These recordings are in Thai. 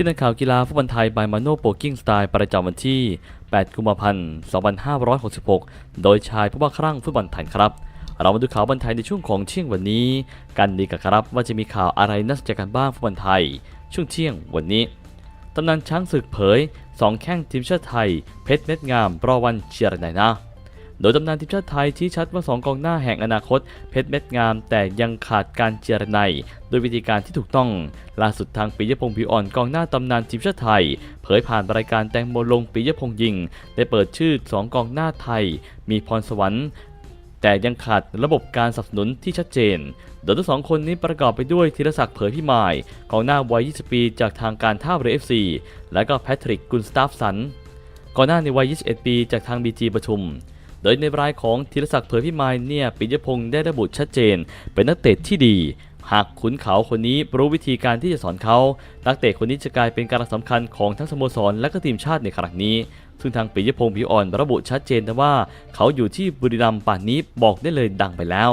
ชื่นักข่าวกีฬาฟุตบอลไทยบายมาโนโปกิ้งสไตล์ประจำวันที่ 8 กุมภาพันธ์ 2566 โดยชายผู้บ้าคลั่งฟุตบอลไทยครับ เรามาดูข่าวบอลไทยในช่วงของเที่ยงวันนี้ กันดีกับครับว่าจะมีข่าวอะไรน่าสนใจกันบ้างฟุตบอลไทย ช่วงเที่ยงวันนี้ตำนานช้างศึกเผย 2 แข้งทีมชาติไทย เพชรเม็ดงามรอวันเชียร์ไหนนะ โดยตำนานทีมชาติไทยชี้ชัดว่า 2 กองหน้าแห่งอนาคต เพชรเม็ดงาม แต่ยังขาดการเจรไนโดยวิธีการที่ถูกต้อง ล่าสุดทางปิยพงศ์ผิวอ่อนกองหน้าตำนานทีมชาติไทย เผยผ่านรายการแตงโมลงปิยพงศ์ยิง ได้เปิดชื่อ 2 กองหน้าไทย มีพรสวรรค์แต่ยังขาดระบบการสนับสนุนที่ชัดเจน โดยทั้งสองคนนี้ประกอบไปด้วยธีรศักดิ์เผยพิมายกองหน้าวัย 20 ปีจากทางการท่าเรือ FC และก็แพทริกกุนสตาฟสันกองหน้าในวัย 21 ปีจากทาง BG ปทุม ยในรายของธีรศักดิ์เผยพิมายเนี่ยปิยพงศ์ได้ระบุชัดเจน เป็นนักเตะที่ดี หากขุนเขาคนนี้รู้วิธีการที่จะสอนเขานักเตะคนนี้จะกลายเป็นการสำคัญของทั้งสโมสรและก็ทีมชาติในครั้งนี้ซึ่งทางปิยพงศ์ผิวอ่อนระบุชัดเจนนะว่า เขาอยู่ที่บุรีรัมย์ป่านนี้บอกได้เลยดังไปแล้ว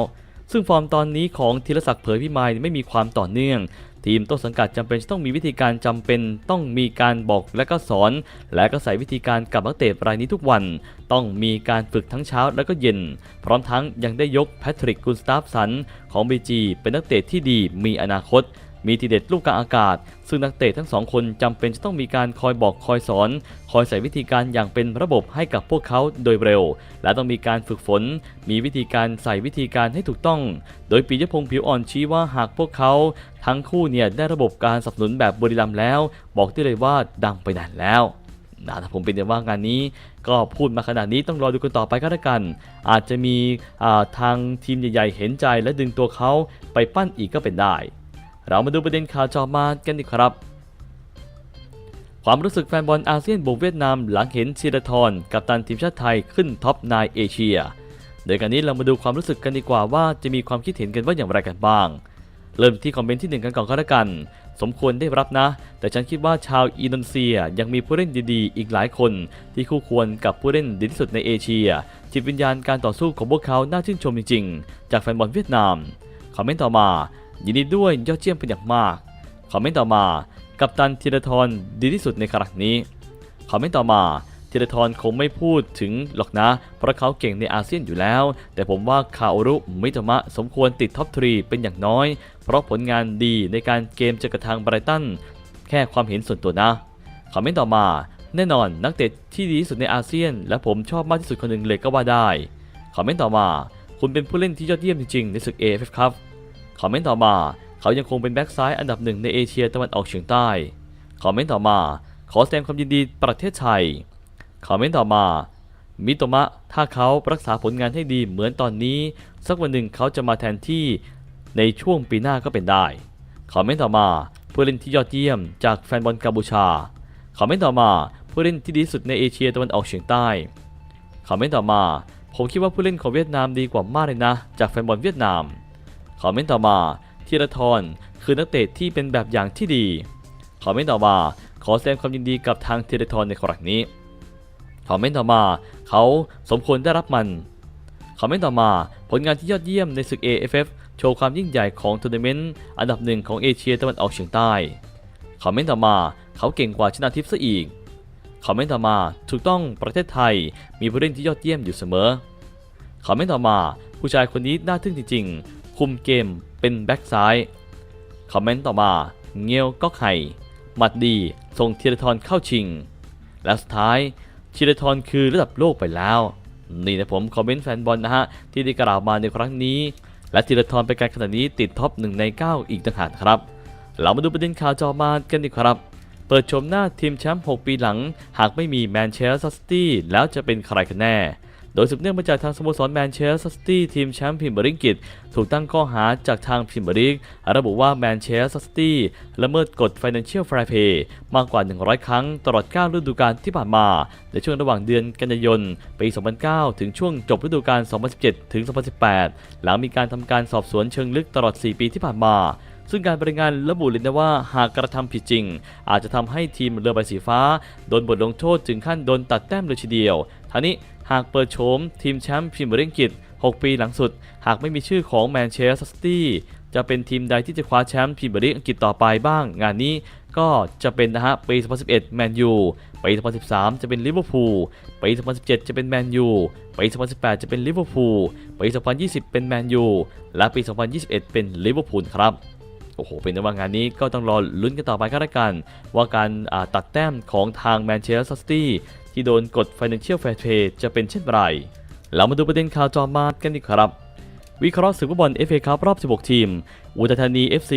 ซึ่งฟอร์มตอนนี้ของธีรศักดิ์เผยพิมายไม่มีความต่อเนื่อง ทีมต้นสังกัดจำเป็นต้องมีวิธีการจำเป็น ต้องมีการบอกและก็สอน และก็ใส่วิธีการกับนักเตะรายนี้ทุกวัน ต้องมีการฝึกทั้งเช้าและก็เย็น พร้อมทั้งยังได้ยกแพทริกกุนสตาฟสันของบีจีเป็นนักเตะที่ดีมีอนาคต มีทีเด็ดลูกกลางอากาศ ซึ่งนักเตะทั้งสองคนจำเป็นจะต้องมีการคอยบอกคอยสอน คอยใส่วิธีการอย่างเป็นระบบให้กับพวกเขาโดยเร็ว และต้องมีการฝึกฝน มีวิธีการใส่วิธีการให้ถูกต้อง โดยปิยพงศ์ผิวอ่อนชี้ว่าหากพวกเขา ทั้งคู่เนี่ยได้ระบบการสนับสนุนแบบบริลัมย์แล้ว บอกได้เลยว่าดังไปนานแล้วนะถ้าผมเป็นอย่างว่างานนี้ก็พูดมาขนาดนี้ต้องรอดูกันต่อไปก็แล้วกัน อาจจะมีาทางทีมใหญ่ ๆ เห็นใจและดึงตัวเขาไปปั้นอีกก็เป็นได้ เรามาดูประเด็นข่าวจอมากันดีครับ ความรู้สึกแฟนบอลอาเซียนบุกเวียดนามหลังเห็นธีรทรกับตันทีมชาติไทยขึ้นท็อปนายเอเชียโดยการนี้เรามาดูความรู้สึกกันดีกว่าว่าจะมีความคิดเห็นกันว่าอย่างไรกันบ้าง เริ่มที่คอมเมนต์ที่หนึ่งกันก่อนก็แล้วกัน สมควรได้รับนะ แต่ฉันคิดว่าชาวอินโดนีเซียยังมีผู้เล่นดีๆ อีกหลายคน ที่คู่ควรกับผู้เล่นดีที่สุดในเอเชีย จิตวิญญาณการต่อสู้ของพวกเขาน่าชื่นชมจริงๆ จากแฟนบอลเวียดนาม คอมเมนต์ต่อมา ยินดีด้วยยอดเยี่ยมเป็นอย่างมาก คอมเมนต์ต่อมา กัปตันธีรทรดีที่สุดในครั้งนี้ คอมเมนต์ต่อมาธีรทรคงไม่พูดถึงหรอกนะ เพราะเขาเก่งในอาเซียนอยู่แล้ว แต่ผมว่าคาโอรุมิโตมะสมควรติดท็อปทรีเป็นอย่างน้อย เพราะผลงานดีในการเกมเจอกับทางไบรตัน แค่ความเห็นส่วนตัวนะ คอมเมนต์ต่อมา แน่นอนนักเตะที่ดีที่สุดในอาเซียน และผมชอบมากที่สุดคนหนึ่งเลยก็ว่าได้ คอมเมนต์ต่อมา คุณเป็นผู้เล่นที่ยอดเยี่ยมจริงๆในศึก AFF ครับ คอมเมนต์ต่อมา เขายังคงเป็นแบ็กซ้ายอันดับหนึ่งในเอเชียตะวันออกเฉียงใต้ คอมเมนต์ต่อมา ขอแสดงความยินดีประเทศไทย คอมเมนต์ต่อมา มิโตมะ ถ้าเขารักษาผลงานให้ดีเหมือนตอนนี้ สักวันหนึ่งเขาจะมาแทนที่ในช่วงปีหน้าก็เป็นได้ คอมเมนต์ต่อมาผู้เล่นที่ยอดเยี่ยมจากแฟนบอลกัมพูชา คอมเมนต์ต่อมาผู้เล่นที่ดีสุดในเอเชียตะวันออกเฉียงใต้ คอมเมนต์ต่อมา ผมคิดว่าผู้เล่นของเวียดนามดีกว่ามากเลยนะ จากแฟนบอลเวียดนาม คอมเมนต์ต่อมาธีรทรคือนักเตะที่เป็นแบบอย่างที่ดีคอมเมนต์ต่อมาขอแสดงความยินดีกับทางธีรทรในครั้งนี้คอมเมนต์ต่อมาเขาสมควรได้รับมันคอมเมนต์ต่อมาผลงานที่ยอดเยี่ยมในศึก AFF โชว์ความยิ่งใหญ่ของทัวร์นาเมนต์อันดับหนึ่งของเอเชียตะวันออกเฉียงใต้คอมเมนต์ต่อมาเขาเก่งกว่าชนะทิพย์ซะอีกคอมเมนต์ต่อมาถูกต้องประเทศไทยมีผู้เล่นที่ยอดเยี่ยมอยู่เสมอคอมเมนต์ต่อมาผู้ชายคนนี้น่าทึ่งจริงๆ คุมเกมเป็นแบ็กซ้าย คอมเมนต์ต่อมา เงียวก็ไข่หมัดดีส่งธีรทรเข้าชิง และสุดท้ายธีรทรคือระดับโลกไปแล้ว นี่นะผมคอมเมนต์แฟนบอลนะฮะ ที่ได้กล่าวมาในครั้งนี้ และธีรทรเป็นการขนาดนี้ติดท็อป1ใน 9 อีกต่างหากครับ เรามาดูประเด็นข่าวจอมากันดีครับ เปิดชมหน้าทีมแชมป์6ปีหลัง หากไม่มีแมนเชสเตอร์ซิตี้แล้วจะเป็นใครกันแน่ โดยสืบเนื่องมาจากทางสโมสรแมนเชสเตอร์ซิตี้ทีมแชมป์พรีเมียร์ลีกถูกตั้งข้อหาจากทางพรีเมียร์ลีกระบุว่าแมนเชสเตอร์ซิตี้ละเมิดกฎ Financial Fair Play มากกว่า 100 ครั้งตลอด 9 ฤดูกาลที่ผ่านมา ในช่วงระหว่างเดือนกันยายนปี 2009 ถึงช่วงจบฤดูกาล 2017 ถึง 2018 หลังมีการทำการสอบสวนเชิงลึกตลอด 4 ปีที่ผ่านมาซึ่งการบรายงานระบุเลยนะว่าหากกระทำผิดจริง อาจจะทำให้ทีมเรือใบสีฟ้า โดนบทลงโทษถึงขั้นโดนตัดแต้มเลยทีเดียวท่านี้ หากเปิดโฉมทีมแชมป์พรีเมียร์ลีกอังกฤษ 6 ปีหลังสุด หากไม่มีชื่อของแมนเชสเตอร์ซิตี้จะเป็นทีมใดที่จะคว้าแชมป์พรีเมียร์ลีกอังกฤษต่อไปบ้าง งานนี้ก็จะเป็นนะฮะปี 2011 แมนยูปี 2013 จะเป็นลิเวอร์พูลปี 2017 จะเป็นแมนยูปี 2018 จะเป็นลิเวอร์พูลปี 2020 เป็นแมนยูและปี 2021 เป็นลิเวอร์พูลครับโอ้โห เป็นว่างานนี้ก็ต้องรอลุ้นกันต่อไปก็แล้วกัน ว่าการตัดแต้มของทางแมนเชสเตอร์ซิตี้ ที่โดนกด Financial Fair Play จะเป็นเช่นไร เรามาดูประเด็นข่าวจอมากันดีครับ วิเคราะห์ศึกฟุตบอล FA คัพรอบ 16 ทีม อุทัยธานี FC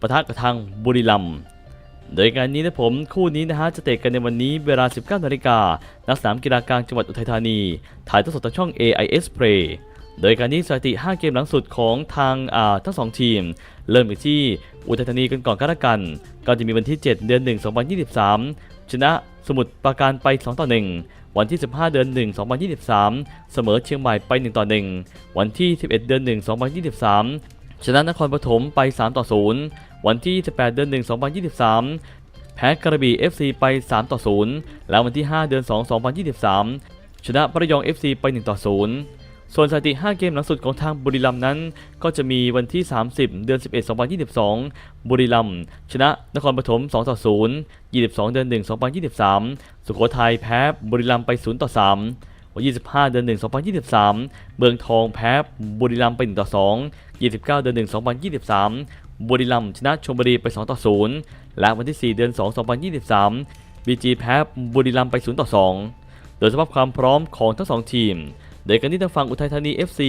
ปะทะกับทางบุรีรัมย์โดยงานนี้นะผมคู่นี้นะฮะจะเตะกันในวันนี้เวลา 19นาฬิกาณสนามกีฬากลางจังหวัดอุทัยธานี ถ่ายทอดสดทางช่อง AIS Play โดยการนี้สถิติ 5 เกมหลังสุดของทางอ่าทั้ง 2 ทีม เริ่มไปที่อุทัยธานีกันก่อนก็แล้วกัน ก็จะมีวันที่ 7 เดือน 1 2023 ชนะ สมุทรปราการไป 2 ต่อ 1 วันที่ 15 เดือน 1 2023 เสมอเชียงใหม่ไป 1 ต่อ 1 วันที่ 11 เดือน 1 2023 ชนะนครปฐมไป 3 ต่อ 0 วันที่ 18 เดือน 1 2023 แพ้กระบี่ FC ไป 3 ต่อ 0 แล้ววันที่ 5 เดือน 2 2023 ชนะประยอง FC ไป 1 ต่อ 0 ส่วนสถิติ 5 เกมหลังสุดของทางบุรีรัมย์นั้น ก็จะมีวันที่ 30 เดือน 11 2022 บุรีรัมย์ชนะนครปฐม2ต่อ0 22 เดือน 1 2023 สุโขทัยแพ้บุรีรัมย์ไป 0 ต่อ3วัน25 เดือน 1 2023 เมืองทองแพ้บุรีรัมย์ไป 1 ต่อ 2 29 เดือน 1 2023 บุรีรัมย์ชนะชลบุรีไป 2 ต่อ 0 และวันที่ 4 เดือน 2 2023บีจีแพ้บุรีรัมย์ไป 0 ต่อ 2 โดยสภาพความพร้อมของทั้งสองทีม โดยกันที่ทางฝั่งอุทัยธานี FC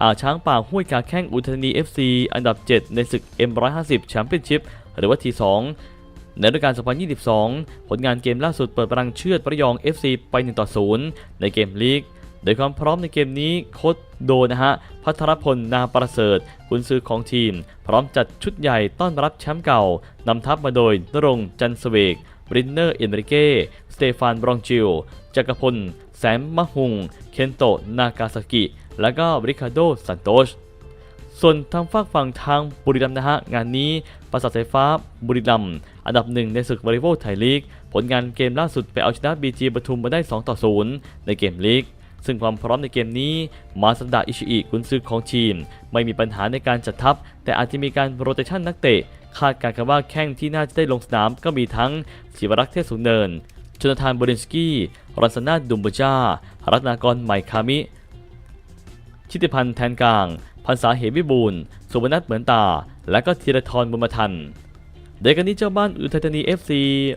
อ่าช้างป่าห้วยกาแข้งอุทัยธานี FC อันดับ 7 ในศึก M150 แชมเปี้ยนชิพหรือว่า T2 ในฤดูกาล 2022 ผลงานเกมล่าสุดเปิดพลังเชือดประยอง FC ไป 1 ต่อ 0 ในเกมลีก โดยความพร้อมในเกมนี้โค้ชโดนะฮะ พัทรพลนาประเสริฐกุนซือของทีม พร้อมจัดชุดใหญ่ต้อนรับแชมป์เก่านำทัพมาโดยนรงจันทร์สเวกบรินเนอร์ เอนริเก้ สเตฟานบรองจิล จักรพล แซมมะฮุง เคนโตะ นากาซากิ และก็ริคาโดซันโตช ส่วนทางฝากฝั่งทางบุรีรัมย์นะฮะ งานนี้ปราสาทสายฟ้าบุรีรัมย์อันดับหนึ่งในศึกวอลเลย์บอลไทยลีก ผลงานเกมล่าสุดไปเอาชนะบีจีปทุมมาได้ 2 ต่อ 0 ในเกมลีก ซึ่งความพร้อมในเกมนี้ มาสันดาอิชิอิกุนซือของทีม ไม่มีปัญหาในการจัดทัพ แต่อาจจะมีการโรเตชันนักเตะคาดการณ์กันว่าแข้งที่น่าจะได้ลงสนามก็มีทั้งศิวรักษ์เทพสูงเนิน จนทานบรินสกี้รัสนาดุมบูจารัตนากรใหม่คามิ ชิติพันธ์แทนกลางพันษาเหวิบูลสุวรรณัทเหมือนตา และก็ธีรทรบุญมาทันโดยกันนี้เจ้าบ้านอุทัยธานี FC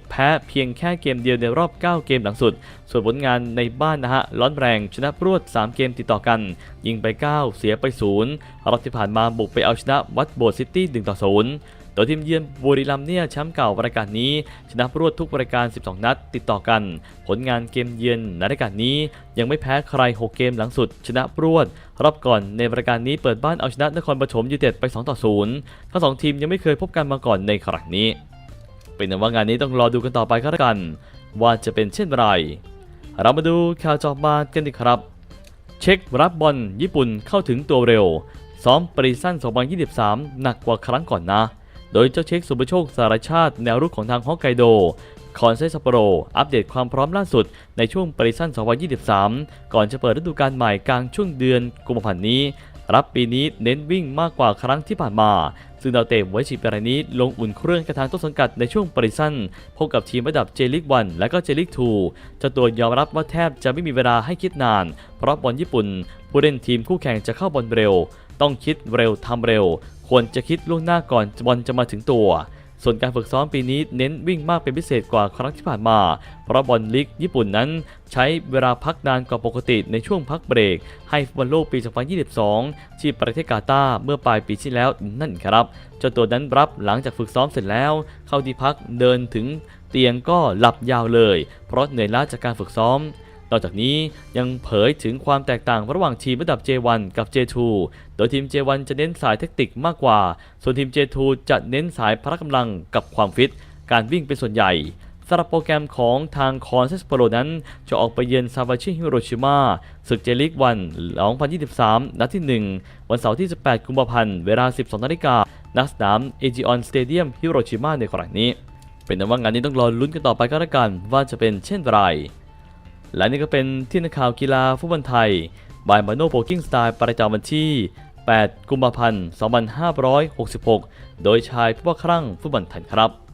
แพ้เพียงแค่เกมเดียวในรอบ 9 เกมหลังสุด ส่วนผลงานในบ้านนะฮะร้อนแรงชนะรวด 3 เกมติดต่อกัน ยิงไป 9 เสียไป 0รอบที่ผ่านมาบุกไปเอาชนะวัดโบสถ์ซิตี้1ต่อ0 โดยทีมเยือนบุรีรัมย์เนี่ยแชมป์เก่ารายการนี้ ชนะรวดทุกรายการ 12 นัดติดต่อกัน ผลงานเกมเยือนในรายการนี้ยังไม่แพ้ใคร 6 เกมหลังสุด ชนะรวด รอบก่อนในรายการนี้เปิดบ้านเอาชนะนครปฐมยูเต็ดไป 2 ต่อ 0 ทั้งสองทีมยังไม่เคยพบกันมาก่อนในครั้งนี้ เป็นว่างานนี้ต้องรอดูกันต่อไปก็แล้วกัน ว่าจะเป็นเช่นไร เรามาดูข่าวจอบมากันดีครับ เช็ครับบอลญี่ปุ่นเข้าถึงตัวเร็ว ซ้อมปริซัน2023 หนักกว่าครั้งก่อนนะ โดยเจ้าเช็คสุปโชคสารชาติแนวรุกของทางฮอกไกโดคอนเซซัปโปโรอัปเดตความพร้อมล่าสุดในช่วงปริซัน2023 ก่อนจะเปิดฤดูกาลใหม่กลางช่วงเดือนกุมภาพันธ์นี้ รับปีนี้เน้นวิ่งมากกว่าครั้งที่ผ่านมา ซึ่งดาวเตะไวชิปรายนี้ลงอุ่นเครื่องกระทางต้นสังกัดในช่วงปริซันพบกับทีมระดับเจลิกวันและก็เจลิกทูจ้าตัวยอมรับว่าแทบจะไม่มีเวลาให้คิดนาน เพราะบอลญี่ปุ่น ผู้เล่นทีมคู่แข่งจะเข้าบอลเร็ว ต้องคิดเร็วทำเร็ว ควรจะคิดล่วงหน้าก่อนบอลจะมาถึงตัว ส่วนการฝึกซ้อมปีนี้เน้นวิ่งมากเป็นพิเศษกว่าครั้งที่ผ่านมา เพราะบอลลีกญี่ปุ่นนั้น ใช้เวลาพักนานกว่าปกติในช่วงพักเบรก ให้ฟุตบอลโลกปี 2022 ที่ประเทศกาตาร์เมื่อปลายปีที่แล้วนั่นครับเจ้าตัวนั้นรับหลังจากฝึกซ้อมเสร็จแล้ว เข้าที่พักเดินถึงเตียงก็หลับยาวเลย เพราะเหนื่อยล้าจากการฝึกซ้อม นอกจากนี้ยังเผยถึงความแตกต่างระหว่างทีมระดับ J1 กับ J2 โดยทีม J1 จะเน้นสายเทคนิคมากกว่า ส่วนทีม J2 จะเน้นสายพละกำลังกับความฟิต การวิ่งเป็นส่วนใหญ่สำหรับโปรแกรมของทางคอนเซสโปโรนั้น จะออกไปเยือนซาวาชิฮิโรชิมาศึกเจลิกวัน 2023 นัดที่ 1 วันเสาร์ที่ 18 กุมภาพันธ์ เวลา 12 นาฬิกาณสนามเอจิออนสเตเดียมฮิโรชิมาในครั้งนี้ เป็นแต่ว่างานนี้ต้องรอลุ้นกันต่อไปก็แล้วกันว่าจะเป็นเช่นไร และนี่ก็เป็นที่นักข่าวกีฬาฟุตบอลไทยบายมาโนโพกิ้งสไตล์ประจำวันที่ 8 กุมภาพันธ์ 2566 โดยชายผู้ว่าครั่งฟุตบอลไทยครับ